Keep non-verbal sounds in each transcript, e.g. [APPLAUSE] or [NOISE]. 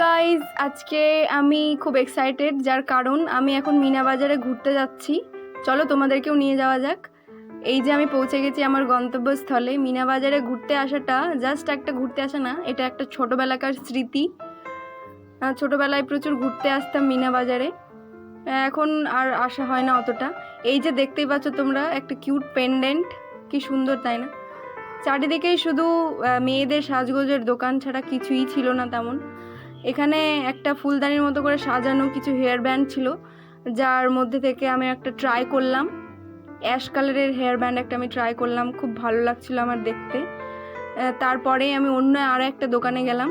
Guys আজকে আমি খুব এক্সাইটেড যার কারণ আমি এখন মিনা বাজারে ঘুরতে যাচ্ছি। চলো তোমাদেরকেও নিয়ে যাওয়া যাক। এই যে আমি পৌঁছে গেছি আমার গন্তব্যস্থলে। মিনা বাজারে ঘুরতে আসাটা জাস্ট একটা ঘুরতে আসা না, এটা একটা ছোটোবেলাকার স্মৃতি। ছোটোবেলায় প্রচুর ঘুরতে আসতাম মিনা বাজারে। এখন আর আসা হয় না অতটা। এই যে দেখতেই পাচ্ছ তোমরা, একটা কিউট পেন্ডেন্ট কি সুন্দর, তাই না? চারিদিকেই শুধু মেয়েদের সাজগোজের দোকান ছাড়া কিছুই ছিল না তেমন। এখানে একটা ফুলদানির মতো করে সাজানো কিছু হেয়ার ব্যান্ড ছিল, যার মধ্যে থেকে আমি একটা ট্রাই করলাম। অ্যাশ কালারের হেয়ার ব্যান্ড একটা আমি ট্রাই করলাম, খুব ভালো লাগছিল আমার দেখতে। তারপরে আমি অন্য আরও একটা দোকানে গেলাম,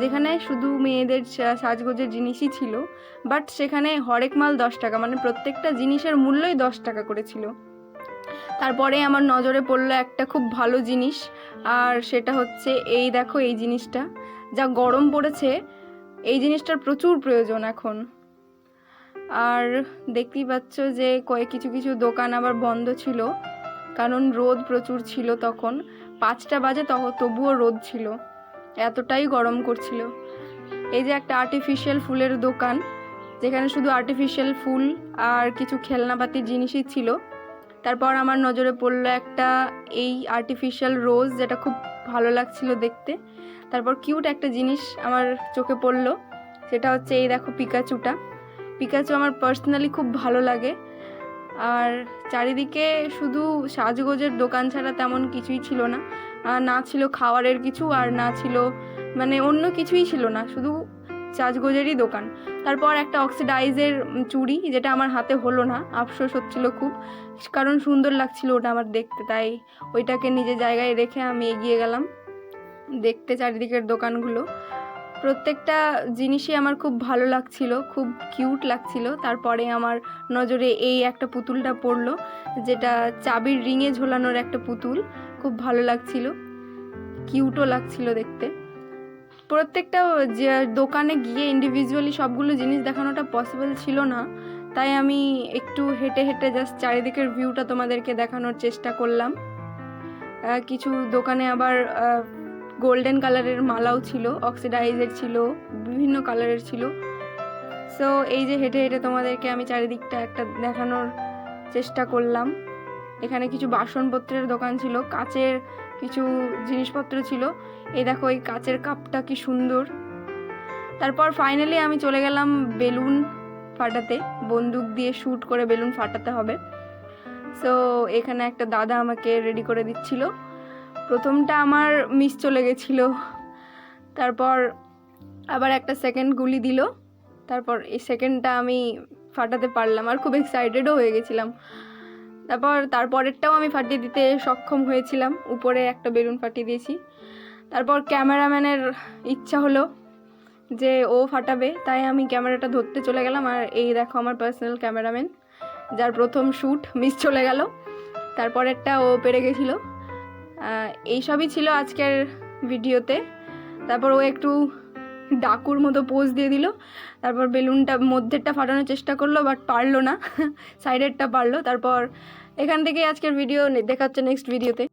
যেখানে শুধু মেয়েদের সাজগোজের জিনিসই ছিল বাট সেখানে হরেক মাল দশ টাকা মানে প্রত্যেকটা জিনিসের মূল্যই দশ টাকা করে ছিল। তারপরে আমার নজরে পড়ল একটা খুব ভালো জিনিস, আর সেটা হচ্ছে, এই দেখো এই জিনিসটা, যা গরম পড়েছে এই জিনিসটার প্রচুর প্রয়োজন এখন। আর দেখতেই পাচ্ছ যে কয়েক কিছু কিছু দোকান আবার বন্ধ ছিল, কারণ রোদ প্রচুর ছিল তখন। পাঁচটা বাজে তখন তবুও রোদ ছিল। এতটাই গরম করছিল। এই যে একটা আর্টিফিশিয়াল ফুলের দোকান, যেখানে শুধু আর্টিফিশিয়াল ফুল আর কিছু খেলনাপাতির জিনিসই ছিল। তারপর আমার নজরে পড়ল একটা এই আর্টিফিশিয়াল রোজ যেটা খুব ভালো লাগছিল দেখতে। তারপর কিউট একটা জিনিস আমার চোখে পড়ল, সেটা হচ্ছে এই দেখো পিকাচুটা পিকাচু আমার পার্সোনালি খুব ভালো লাগে। আর চারিদিকে শুধু সাজগোজের দোকান ছাড়া তেমন কিছুই ছিল না। না ছিল খাওয়ারের কিছু আর না ছিল মানে অন্য কিছুই ছিল না। শুধু সাজগোজেরই দোকান। তারপর একটা অক্সিডাইজের চুড়ি, যেটা আমার হাতে হলো না, আফসোস হচ্ছিল খুব। কারণ সুন্দর লাগছিল ওটা আমার দেখতে, তাই ওইটাকে নিজের জায়গায় রেখে আমি এগিয়ে গেলাম। দেখতে চারিদিকের দোকানগুলো। প্রত্যেকটা জিনিসই আমার খুব ভালো লাগছিল, খুব কিউট লাগছিল। তারপরে আমার নজরে এই একটা পুতুলটা পড়ল, যেটা চাবির রিংয়ে ঝোলানোর একটা পুতুল। খুব ভালো লাগছিল। কিউটও লাগছিল দেখতে। প্রত্যেকটা, যে দোকানে গিয়ে ইন্ডিভিজুয়ালি সবগুলো জিনিস দেখানোটা পসিবল ছিল না। তাই আমি একটু হেঁটে হেঁটে জাস্ট চারিদিকের ভিউটা তোমাদেরকে দেখানোর চেষ্টা করলাম। কিছু দোকানে আবার গোল্ডেন কালারের মালাও ছিল অক্সিডাইজের ছিল, বিভিন্ন কালারের ছিল। সো এই যে হেঁটে হেঁটে তোমাদেরকে আমি চারিদিকটা একটা দেখানোর চেষ্টা করলাম। এখানে কিছু বাসনপত্রের দোকান ছিল, কাচের কিছু জিনিসপত্র ছিল। এই দেখো, এই কাচের কাপটা কি সুন্দর। তারপর ফাইনালি আমি চলে গেলাম বেলুন ফাটাতে। বন্দুক দিয়ে শ্যুট করে বেলুন ফাটাতে হবে। সো এখানে একটা দাদা আমাকে রেডি করে দিচ্ছিল। প্রথমটা আমার মিস চলে গেছিল। তারপর আবার একটা সেকেন্ড গুলি দিল। তারপর এই সেকেন্ডটা আমি ফাটাতে পারলাম। আর খুব এক্সাইটেডও হয়ে গেছিলাম। তারপর তারপরেরটাও আমি ফাটিয়ে দিতে সক্ষম হয়েছিলাম। উপরে একটা বেলুন ফাটিয়ে দিয়েছি। তারপর ক্যামেরাম্যানের ইচ্ছা হলো যে ও ফাটাবে, তাই আমি ক্যামেরাটা ধরতে চলে গেলাম। আর এই দেখো আমার পার্সোনাল ক্যামেরাম্যান, যার প্রথম শ্যুট মিস চলে গেল। তারপরেরটা ও পেরে গেছিল। এইসবই ছিল আজকের ভিডিওতে তারপর ও একটু ডাকুর মতো পোজ দিয়ে দিল। তারপর বেলুনটা মধ্যেরটা ফাটানোর চেষ্টা করল বাট পারল না। [LAUGHS] সাইডেরটা পারল। তারপর এখান থেকে আজকের ভিডিও দেখাচ্ছে নেক্সট ভিডিওতে